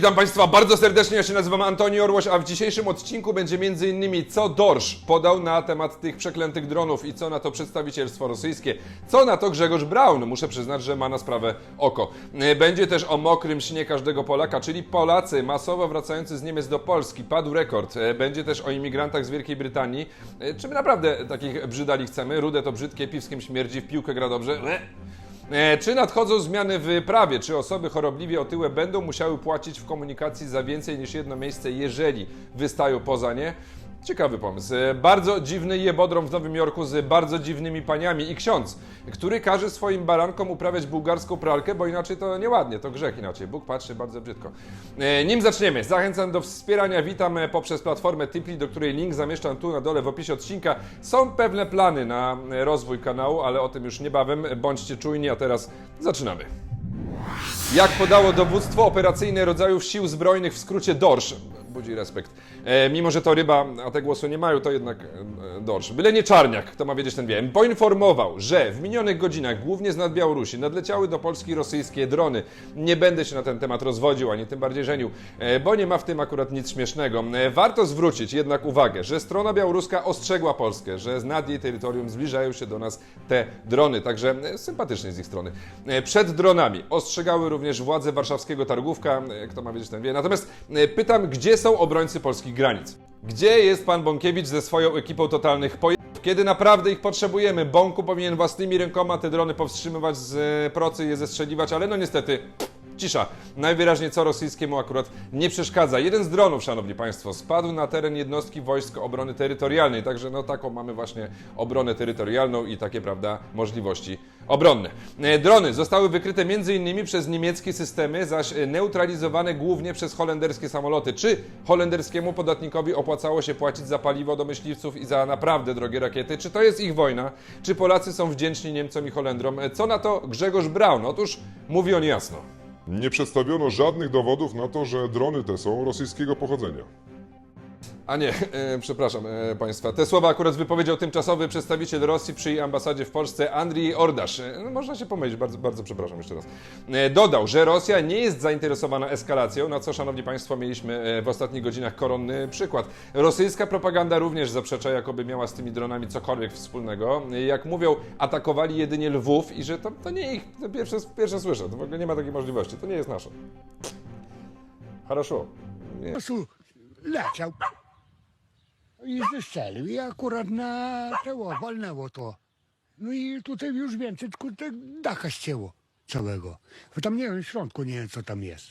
Witam Państwa bardzo serdecznie, ja się nazywam Antoni Orłoś, a w dzisiejszym odcinku będzie m.in. co Dorsz podał na temat tych przeklętych dronów i co na to przedstawicielstwo rosyjskie, co na to Grzegorz Braun, muszę przyznać, że ma na sprawę oko. E, Będzie też o mokrym śnie każdego Polaka, czyli Polacy masowo wracający z Niemiec do Polski, padł rekord. E, Będzie też o imigrantach z Wielkiej Brytanii. E, Czy my naprawdę takich brzydali chcemy? Rude to brzydkie, piwskiem śmierdzi, w piłkę gra dobrze. E, Czy nadchodzą zmiany w prawie? Czy osoby chorobliwie otyłe będą musiały płacić w komunikacji za więcej niż jedno miejsce, jeżeli wystają poza nie? Ciekawy pomysł. Bardzo dziwny jebodrom w Nowym Jorku z bardzo dziwnymi paniami i ksiądz, który każe swoim barankom uprawiać bułgarską pralkę, bo inaczej to nieładnie, to grzech inaczej. Bóg patrzy bardzo brzydko. E, Nim zaczniemy, zachęcam do wspierania, witam e, poprzez platformę Tipli, do której link zamieszczam tu na dole w opisie odcinka. Są pewne plany na e, rozwój kanału, ale o tym już niebawem. Bądźcie czujni, a teraz zaczynamy. Jak podało dowództwo operacyjne rodzajów sił zbrojnych, w skrócie DORSZ, budzi respekt. E, mimo, że to ryba, a te głosu nie mają, to jednak e, DORSZ. Byle nie Czarniak, kto ma wiedzieć ten wie. Poinformował, że w minionych godzinach, głównie z nad Białorusi, nadleciały do Polski rosyjskie drony. Nie będę się na ten temat rozwodził, ani tym bardziej żenił, e, bo nie ma w tym akurat nic śmiesznego. E, warto zwrócić jednak uwagę, że strona białoruska ostrzegła Polskę, że z nad jej terytorium zbliżają się do nas te drony, także e, sympatycznie z ich strony. E, Przed dronami ostrzegały również władze warszawskiego Targówka, e, kto ma wiedzieć ten wie. Natomiast e, pytam, gdzie są obrońcy polskich granic? Gdzie jest pan Bąkiewicz ze swoją ekipą totalnych pojemów? Kiedy naprawdę ich potrzebujemy? Bąku powinien własnymi rękoma te drony powstrzymywać z e, procy je zestrzeliwać, ale no niestety Cisza. Najwyraźniej co rosyjskiemu akurat nie przeszkadza. Jeden z dronów, szanowni państwo, spadł na teren jednostki Wojsk Obrony Terytorialnej. Także no taką mamy właśnie obronę terytorialną i takie, prawda, możliwości obronne. E, Drony zostały wykryte m.in. przez niemieckie systemy, zaś neutralizowane głównie przez holenderskie samoloty. Czy holenderskiemu podatnikowi opłacało się płacić za paliwo do myśliwców i za naprawdę drogie rakiety? Czy to jest ich wojna? Czy Polacy są wdzięczni Niemcom i Holendrom? E, Co na to Grzegorz Braun? Otóż mówi on jasno. Nie przedstawiono żadnych dowodów na to, że drony te są rosyjskiego pochodzenia. A nie, e, przepraszam e, Państwa. Te słowa akurat wypowiedział tymczasowy przedstawiciel Rosji przy jej ambasadzie w Polsce, Andrii Ordasz. E, no, można się pomylić, bardzo, bardzo przepraszam jeszcze raz. E, dodał, że Rosja nie jest zainteresowana eskalacją, na co, Szanowni Państwo, mieliśmy e, w ostatnich godzinach koronny przykład. Rosyjska propaganda również zaprzecza, jakoby miała z tymi dronami cokolwiek wspólnego. E, Jak mówią, atakowali jedynie Lwów i że to, to nie ich, to pierwsze, pierwsze słyszę, to w ogóle nie ma takiej możliwości, to nie jest nasze. Хорошо. Nie. prostu leciał i wystrzelił i akurat na tego walnęło to. No i tutaj już więcej, tylko te dacha ścięło całego. Bo tam nie wiem, w środku nie wiem co tam jest.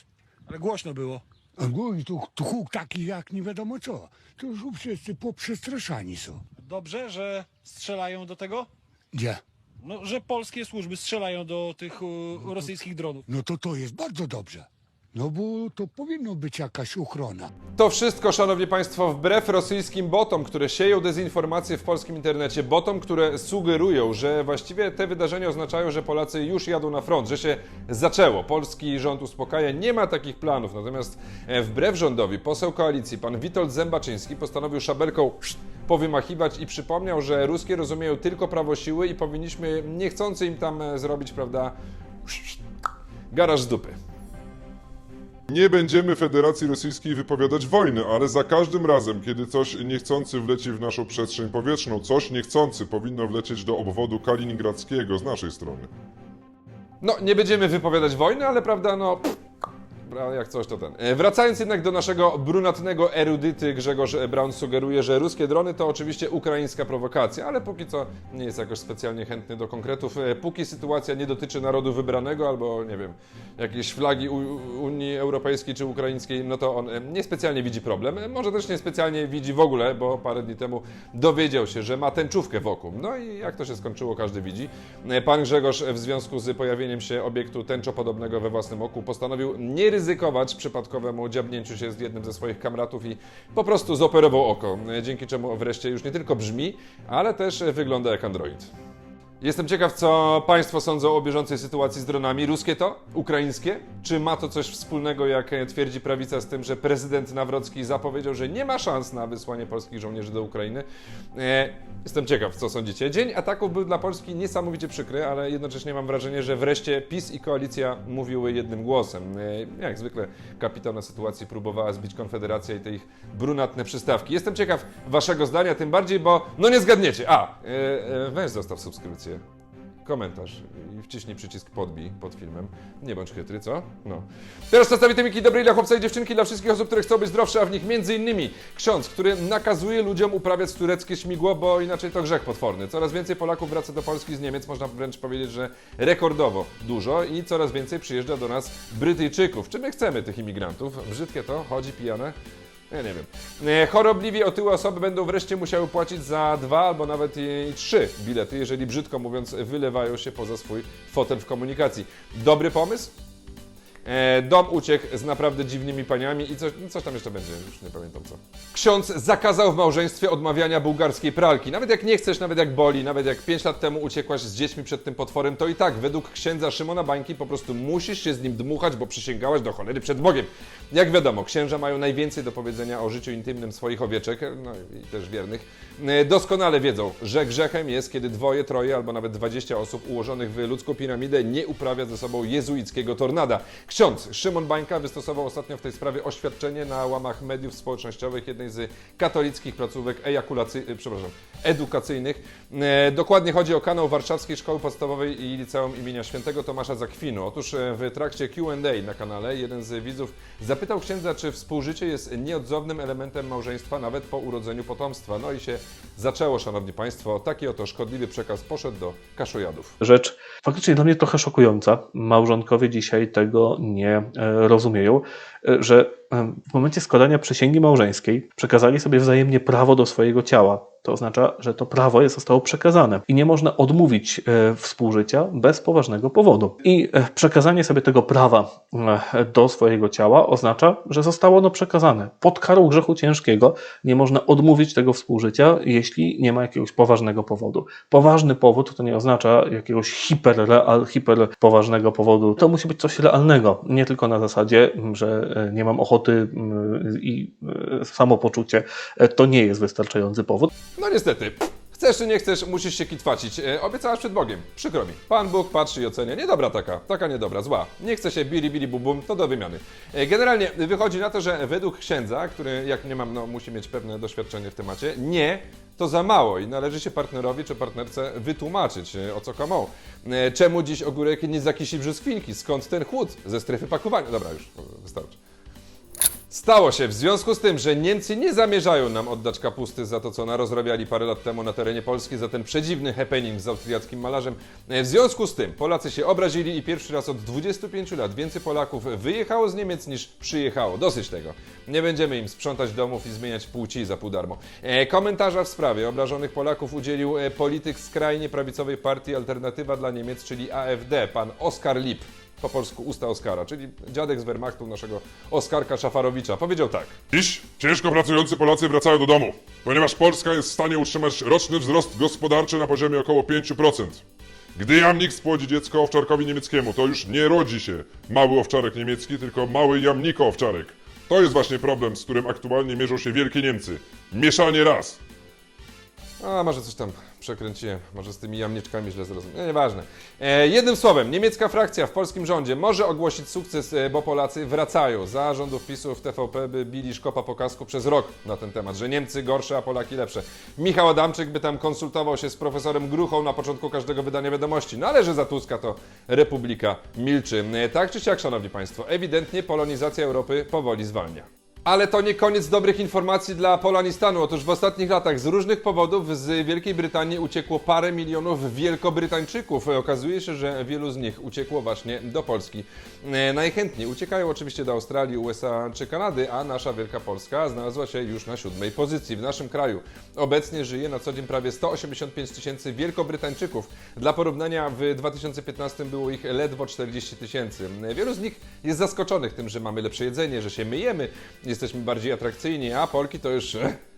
Ale głośno było. A no i tu, tu huk taki jak nie wiadomo co. To już wszyscy poprzestraszani są. Dobrze, że strzelają do tego? Gdzie? No, że polskie służby strzelają do tych e, rosyjskich dronów. No to to jest bardzo dobrze. No bo to powinno być jakaś ochrona. To wszystko, szanowni państwo, wbrew rosyjskim botom, które sieją dezinformacje w polskim internecie, botom, które sugerują, że właściwie te wydarzenia oznaczają, że Polacy już jadą na front, że się zaczęło. Polski rząd uspokaja, nie ma takich planów. Natomiast e, wbrew rządowi poseł koalicji, pan Witold Zębaczyński, postanowił szabelką powymachiwać i przypomniał, że ruskie rozumieją tylko prawo siły i powinniśmy niechcący im tam e, zrobić, prawda, garaż z dupy. Nie będziemy Federacji Rosyjskiej wypowiadać wojny, ale za każdym razem, kiedy coś niechcący wleci w naszą przestrzeń powietrzną, coś niechcący powinno wlecieć do obwodu kaliningradzkiego z naszej strony. No, nie będziemy wypowiadać wojny, ale prawda, no. pff, Jak coś to ten. E, Wracając jednak do naszego brunatnego erudyty, Grzegorz Braun sugeruje, że ruskie drony to oczywiście ukraińska prowokacja, ale póki co nie jest jakoś specjalnie chętny do konkretów. E, Póki sytuacja nie dotyczy narodu wybranego albo, nie wiem, jakiejś flagi Unii Europejskiej czy ukraińskiej, no to on e, niespecjalnie widzi problem. Może też niespecjalnie widzi w ogóle, bo parę dni temu dowiedział się, że ma tęczówkę wokół. No i jak to się skończyło, każdy widzi. Pan Grzegorz w związku z pojawieniem się obiektu tęczopodobnego we własnym oku postanowił nie ryzykować przypadkowemu dziabnięciu się z jednym ze swoich kamratów i po prostu zoperował oko, dzięki czemu wreszcie już nie tylko brzmi, ale też wygląda jak android. Jestem ciekaw, co Państwo sądzą o bieżącej sytuacji z dronami. Ruskie to? Ukraińskie? Czy ma to coś wspólnego, jak twierdzi prawica, z tym, że prezydent Nawrocki zapowiedział, że nie ma szans na wysłanie polskich żołnierzy do Ukrainy? E, jestem ciekaw, co sądzicie. Dzień ataków był dla Polski niesamowicie przykry, ale jednocześnie mam wrażenie, że wreszcie PiS i koalicja mówiły jednym głosem. E, jak zwykle kapitał na sytuacji próbowała zbić Konfederację i te ich brunatne przystawki. Jestem ciekaw Waszego zdania, tym bardziej, bo no nie zgadniecie. A, e, weź zostaw subskrypcję komentarz i wciśnij przycisk podbij pod filmem. Nie bądź chytry, co? No. Teraz przedstawię temiki dobrej dla chłopca i dziewczynki, dla wszystkich osób, które chcą być zdrowsze, a w nich między innymi ksiądz, który nakazuje ludziom uprawiać tureckie śmigło, bo inaczej to grzech potworny. Coraz więcej Polaków wraca do Polski z Niemiec, można wręcz powiedzieć, że rekordowo dużo i coraz więcej przyjeżdża do nas Brytyjczyków. Czy my chcemy tych imigrantów? Brzydkie to? Chodzi pijane? Ja nie wiem. E, Chorobliwie otyłe osoby będą wreszcie musiały płacić za dwa albo nawet i, trzy bilety, jeżeli brzydko mówiąc wylewają się poza swój fotel w komunikacji. Dobry pomysł? E, dom uciekł z naprawdę dziwnymi paniami i coś, no coś tam jeszcze będzie, już nie pamiętam co. Ksiądz zakazał w małżeństwie odmawiania bułgarskiej pralki. Nawet jak nie chcesz, nawet jak boli, nawet jak 5 lat temu uciekłaś z dziećmi przed tym potworem, to i tak według księdza Szymona Bańki po prostu musisz się z nim dmuchać, bo przysięgałaś do cholery przed Bogiem. Jak wiadomo, księża mają najwięcej do powiedzenia o życiu intymnym swoich owieczek, no i też wiernych. E, Doskonale wiedzą, że grzechem jest, kiedy dwoje, troje albo nawet 20 osób ułożonych w ludzką piramidę nie uprawia ze sobą jezuickiego tornada. Ksiądz Szymon Bańka wystosował ostatnio w tej sprawie oświadczenie na łamach mediów społecznościowych jednej z katolickich placówek ejakulacyjnych, przepraszam, edukacyjnych. E, Dokładnie chodzi o kanał Warszawskiej Szkoły Podstawowej i Liceum imienia Świętego Tomasza Zakwinu. Otóż e, w trakcie Q&A na kanale jeden z widzów zapytał księdza, czy współżycie jest nieodzownym elementem małżeństwa nawet po urodzeniu potomstwa. No i się zaczęło, szanowni państwo. Taki oto szkodliwy przekaz poszedł do kaszojadów. rzecz faktycznie dla mnie trochę szokująca. Małżonkowie dzisiaj tego nie e, rozumieją, e, że w momencie składania przysięgi małżeńskiej przekazali sobie wzajemnie prawo do swojego ciała. To oznacza, że to prawo zostało przekazane i nie można odmówić e, współżycia bez poważnego powodu. I e, przekazanie sobie tego prawa e, do swojego ciała oznacza, że zostało ono przekazane. Pod karą grzechu ciężkiego nie można odmówić tego współżycia, jeśli nie ma jakiegoś poważnego powodu. Poważny powód to nie oznacza jakiegoś hiperreal, hiperpoważnego powodu. To musi być coś realnego, nie tylko na zasadzie, że e, nie mam ochoty m, i e, samopoczucie. E, To nie jest wystarczający powód. No niestety. Chcesz czy nie chcesz, musisz się kitwacić. E, obiecałaś przed Bogiem. Przykro mi. Pan Bóg patrzy i ocenia. Niedobra taka, taka niedobra, zła. Nie chce się bili, bili, bum, to do wymiany. Generalnie wychodzi na to, że według księdza, który jak nie mam, no musi mieć pewne doświadczenie w temacie, nie, to za mało i należy się partnerowi czy partnerce wytłumaczyć, o co komą. E, czemu dziś ogórek nie zakisi brzoskwinki? Skąd ten chłód? Ze strefy pakowania. Dobra, już wystarczy. Stało się w związku z tym, że Niemcy nie zamierzają nam oddać kapusty za to, co narozrabiali parę lat temu na terenie Polski, za ten przedziwny happening z austriackim malarzem. E, W związku z tym Polacy się obrazili i pierwszy raz od 25 lat więcej Polaków wyjechało z Niemiec niż przyjechało. Dosyć tego. Nie będziemy im sprzątać domów i zmieniać płci za pół darmo. E, Komentarza w sprawie obrażonych Polaków udzielił e, polityk skrajnie prawicowej partii Alternatywa dla Niemiec, czyli AfD, pan Oskar Lipp po polsku usta Oskara, czyli dziadek z Wehrmachtu naszego Oskarka Szafarowicza. Powiedział tak. Dziś ciężko pracujący Polacy wracają do domu, ponieważ Polska jest w stanie utrzymać roczny wzrost gospodarczy na poziomie około 5%. Gdy jamnik spłodzi dziecko owczarkowi niemieckiemu, to już nie rodzi się mały owczarek niemiecki, tylko mały jamniko owczarek. To jest właśnie problem, z którym aktualnie mierzą się wielkie Niemcy. Mieszanie ras. A może coś tam przekręciłem, może z tymi jamniczkami źle zrozumiałem. Nie, nieważne. E, jednym słowem, niemiecka frakcja w polskim rządzie może ogłosić sukces, e, bo Polacy wracają. Za rządów PiSu w TVP by bili szkopa po kasku przez rok na ten temat, że Niemcy gorsze, a Polaki lepsze. Michał Adamczyk by tam konsultował się z profesorem Gruchą na początku każdego wydania wiadomości. No ale że za Tuska to Republika milczy. E, tak czy siak, szanowni państwo, ewidentnie polonizacja Europy powoli zwalnia. Ale to nie koniec dobrych informacji dla Polanistanu. Otóż w ostatnich latach z różnych powodów z Wielkiej Brytanii uciekło parę milionów Wielkobrytańczyków. Okazuje się, że wielu z nich uciekło właśnie do Polski. E, Najchętniej uciekają oczywiście do Australii, USA czy Kanady, a nasza Wielka Polska znalazła się już na siódmej pozycji. W naszym kraju obecnie żyje na co dzień prawie 185 tysięcy Wielkobrytańczyków. Dla porównania w 2015 było ich ledwo 40 tysięcy. Wielu z nich jest zaskoczonych tym, że mamy lepsze jedzenie, że się myjemy, jesteśmy bardziej atrakcyjni, a Polki to już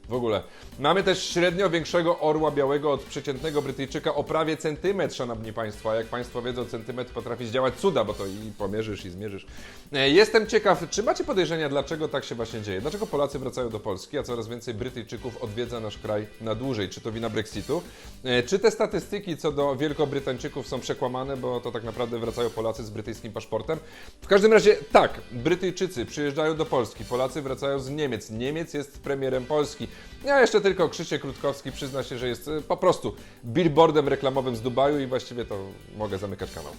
w ogóle. Mamy też średnio większego orła białego od przeciętnego Brytyjczyka o prawie centymetr, szanowni państwo. Jak państwo wiedzą, centymetr potrafi zdziałać cuda, bo to i pomierzysz, i zmierzysz. E, Jestem ciekaw, czy macie podejrzenia, dlaczego tak się właśnie dzieje? Dlaczego Polacy wracają do Polski, a coraz więcej Brytyjczyków odwiedza nasz kraj na dłużej? Czy to wina Brexitu? E, Czy te statystyki co do Wielkobrytańczyków są przekłamane, bo to tak naprawdę wracają Polacy z brytyjskim paszportem? W każdym razie tak, Brytyjczycy przyjeżdżają do Polski, Polacy wracają z Niemiec. Niemiec jest premierem Polski. Ja jeszcze tylko Krzysiek Krótkowski przyzna się, że jest e, po prostu billboardem reklamowym z Dubaju i właściwie to mogę zamykać kanał.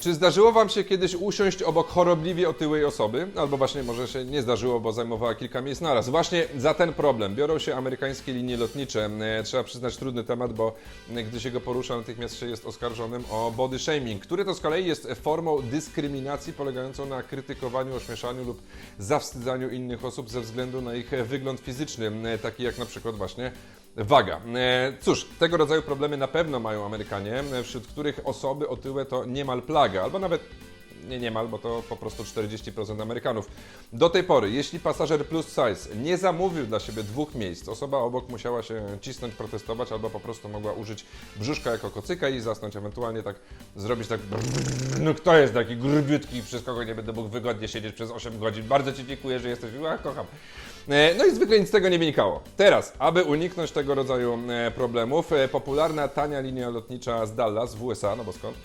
Czy zdarzyło Wam się kiedyś usiąść obok chorobliwie otyłej osoby? Albo właśnie może się nie zdarzyło, bo zajmowała kilka miejsc naraz. Właśnie za ten problem biorą się amerykańskie linie lotnicze. E, Trzeba przyznać trudny temat, bo e, gdy się go porusza, natychmiast się jest oskarżonym o body shaming, który to z kolei jest formą dyskryminacji polegającą na krytykowaniu, ośmieszaniu lub zawstydzaniu innych osób ze względu na ich wygląd fizyczny, e, taki jak na przykład właśnie Waga. E, Cóż, tego rodzaju problemy na pewno mają Amerykanie, e, wśród których osoby otyłe to niemal plaga, albo nawet nie niemal, bo to po prostu 40% Amerykanów. Do tej pory, jeśli pasażer plus size nie zamówił dla siebie dwóch miejsc, osoba obok musiała się cisnąć, protestować, albo po prostu mogła użyć brzuszka jako kocyka i zasnąć, ewentualnie tak zrobić tak no kto jest taki grubiutki, przez kogo nie będę mógł wygodnie siedzieć przez 8 godzin. Bardzo Ci dziękuję, że jesteś, a kocham. E, No i zwykle nic z tego nie wynikało. Teraz, aby uniknąć tego rodzaju e, problemów, e, popularna tania linia lotnicza z Dallas w USA, no bo skąd,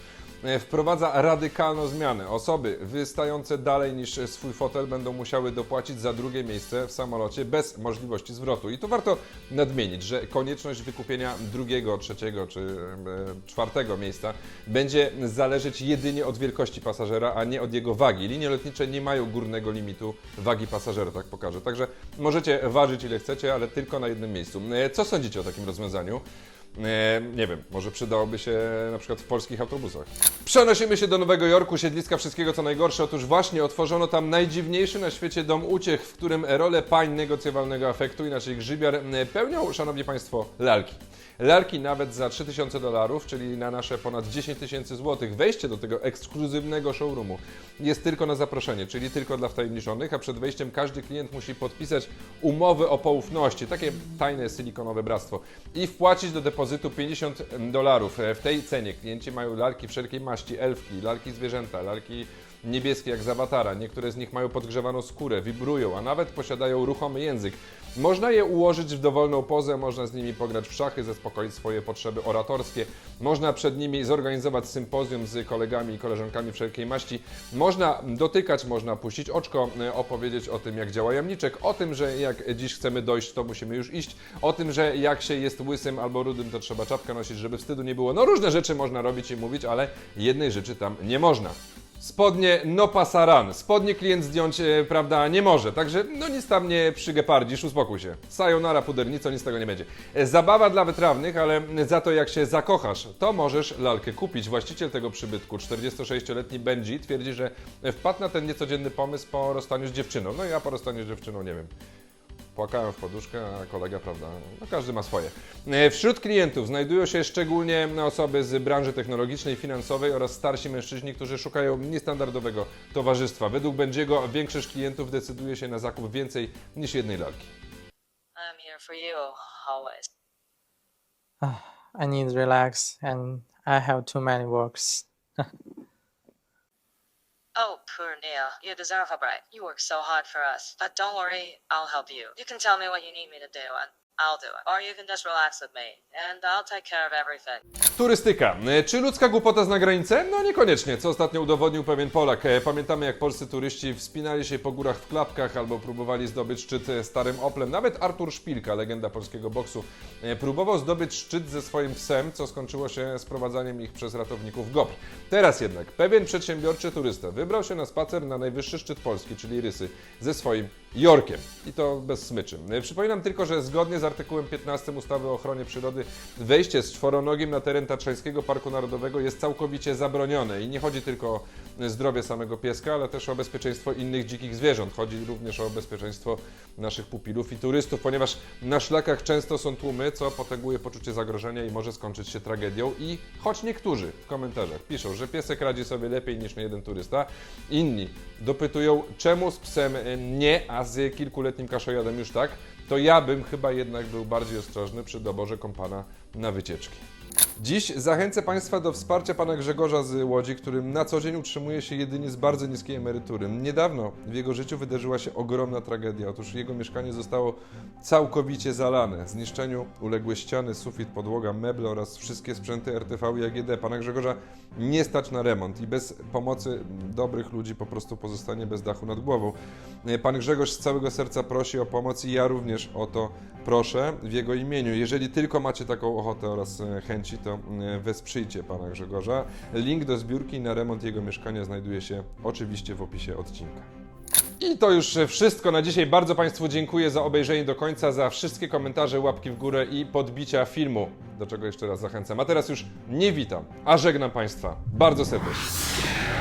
wprowadza radykalną zmianę. Osoby wystające dalej niż swój fotel będą musiały dopłacić za drugie miejsce w samolocie bez możliwości zwrotu. I tu warto nadmienić, że konieczność wykupienia drugiego, trzeciego czy e, czwartego miejsca będzie zależeć jedynie od wielkości pasażera, a nie od jego wagi. Linie lotnicze nie mają górnego limitu wagi pasażera, tak pokażę. Także możecie ważyć ile chcecie, ale tylko na jednym miejscu. E, Co sądzicie o takim rozwiązaniu? Nie wiem, może przydałoby się na przykład w polskich autobusach. Przenosimy się do Nowego Jorku, siedliska wszystkiego co najgorsze. Otóż właśnie otworzono tam najdziwniejszy na świecie dom uciech, w którym rolę pań negocjowalnego afektu, inaczej grzybiar, e, pełnią, szanowni państwo, lalki. Lalki nawet za 3000 dolarów, czyli na nasze ponad 10 tysięcy złotych. Wejście do tego ekskluzywnego showroomu jest tylko na zaproszenie, czyli tylko dla wtajemniczonych, a przed wejściem każdy klient musi podpisać umowę o poufności, takie tajne silikonowe bractwo i wpłacić do depozytu 50 dolarów. E, W tej cenie klienci mają lalki wszelkiej maści, elfki, lalki zwierzęta, lalki niebieskie jak z awatara. Niektóre z nich mają podgrzewaną skórę, wibrują, a nawet posiadają ruchomy język. Można je ułożyć w dowolną pozę, można z nimi pograć w szachy, zaspokoić swoje potrzeby oratorskie, można przed nimi zorganizować sympozjum z kolegami i koleżankami wszelkiej maści, można dotykać, można puścić oczko, e, opowiedzieć o tym, jak działa jamniczek, o tym, że jak dziś chcemy dojść, to musimy już iść, o tym, że jak się jest łysym albo rudym, to trzeba czapkę nosić, żeby wstydu nie było. No różne rzeczy można robić i mówić, ale jednej rzeczy tam nie można. Spodnie no pasaran. Spodnie klient zdjąć, e, prawda, nie może. Także no nic tam nie przygepardzisz, uspokój się. Sayonara pudernico, nic z tego nie będzie. E, Zabawa dla wytrawnych, ale za to jak się zakochasz, to możesz lalkę kupić. Właściciel tego przybytku, 46-letni Benji, twierdzi, że wpadł na ten niecodzienny pomysł po rozstaniu z dziewczyną. No ja po rozstaniu z dziewczyną nie wiem. Płakałem w poduszkę, a kolega, prawda, no każdy ma swoje. E, Wśród klientów znajdują się szczególnie osoby z branży technologicznej, finansowej oraz starsi mężczyźni, którzy szukają niestandardowego towarzystwa. Według Będziego większość klientów decyduje się na zakup więcej niż jednej lalki. I'm here for you, always. I need relax and I have too many works. Oh, poor Neil. You deserve a break. You work so hard for us. But don't worry, I'll help you. You can tell me what you need me to do, and I'll do it. Or you can just relax with me, and I'll take care of everything. Turystyka. E, Czy ludzka głupota zna granicę? No niekoniecznie, co ostatnio udowodnił pewien Polak. E, Pamiętamy jak polscy turyści wspinali się po górach w klapkach albo próbowali zdobyć szczyt starym Oplem. Nawet Artur Szpilka, legenda polskiego boksu, e, próbował zdobyć szczyt ze swoim psem, co skończyło się sprowadzaniem ich przez ratowników GOPR. Teraz jednak pewien przedsiębiorczy turysta wybrał się na spacer na najwyższy szczyt Polski, czyli Rysy, ze swoim Jorkiem. I to bez smyczy. Przypominam tylko, że zgodnie z artykułem 15 ustawy o ochronie przyrody wejście z czworonogiem na teren Tatrzańskiego Parku Narodowego jest całkowicie zabronione i nie chodzi tylko o zdrowie samego pieska, ale też o bezpieczeństwo innych dzikich zwierząt. Chodzi również o bezpieczeństwo naszych pupilów i turystów, ponieważ na szlakach często są tłumy, co potęguje poczucie zagrożenia i może skończyć się tragedią. I choć niektórzy w komentarzach piszą, że piesek radzi sobie lepiej niż jeden turysta, inni dopytują, czemu z psem nie, a z kilkuletnim kaszojadem już tak, to ja bym chyba jednak był bardziej ostrożny przy doborze kompana na wycieczki. Dziś zachęcę Państwa do wsparcia pana Grzegorza z Łodzi, którym na co dzień utrzymuje się jedynie z bardzo niskiej emerytury. Niedawno w jego życiu wydarzyła się ogromna tragedia. Otóż jego mieszkanie zostało całkowicie zalane. Zniszczeniu uległy ściany, sufit, podłoga, meble oraz wszystkie sprzęty RTV i AGD. Pana Grzegorza nie stać na remont i bez pomocy dobrych ludzi po prostu pozostanie bez dachu nad głową. Pan Grzegorz z całego serca prosi o pomoc i ja również o to proszę w jego imieniu. Jeżeli tylko macie taką ochotę oraz e, chęci, to e, wesprzyjcie pana Grzegorza. Link do zbiórki na remont jego mieszkania znajduje się oczywiście w opisie odcinka. I to już wszystko na dzisiaj. Bardzo Państwu dziękuję za obejrzenie do końca, za wszystkie komentarze, łapki w górę i podbicia filmu, do czego jeszcze raz zachęcam. A teraz już nie witam, a żegnam Państwa bardzo serdecznie.